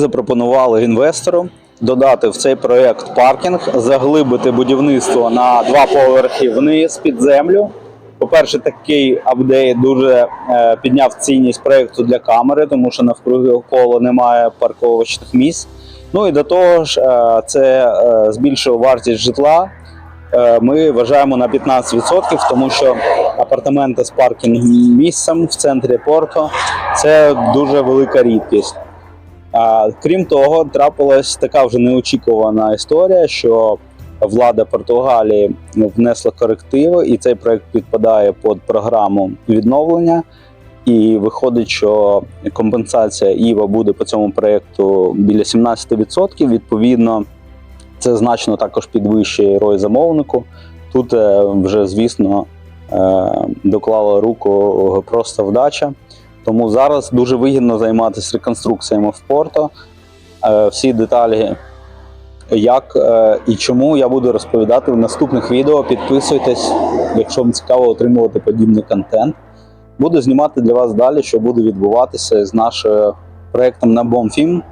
запропонували інвестору додати в цей проект паркінг, заглибити будівництво на два поверхи вниз під землю. По-перше, такий апдейт дуже е, підняв цінність проекту для камери, тому що навкруги коло немає парковочних місць. Ну і до того ж, е, це е, збільшило вартість житла. Ми вважаємо на 15%, тому що апартаменти з паркінг місцем в центрі порту це дуже велика рідкість. А, крім того, трапилась така вже неочікувана історія, що влада Португалії внесла корективи, і цей проект підпадає під програму відновлення. І виходить, що компенсація ІВА буде по цьому проекту біля 17%. Відповідно, це значно також підвищує рой замовнику. Тут е, вже, звісно, е, доклала руку просто вдача. Тому зараз дуже вигідно займатися реконструкціями в Порто. Е, Всі деталі, як е, і чому, я буду розповідати в наступних відео. Підписуйтесь, якщо вам цікаво отримувати подібний контент. Буду знімати для вас далі, що буде відбуватися з нашим проектом на Бомфім.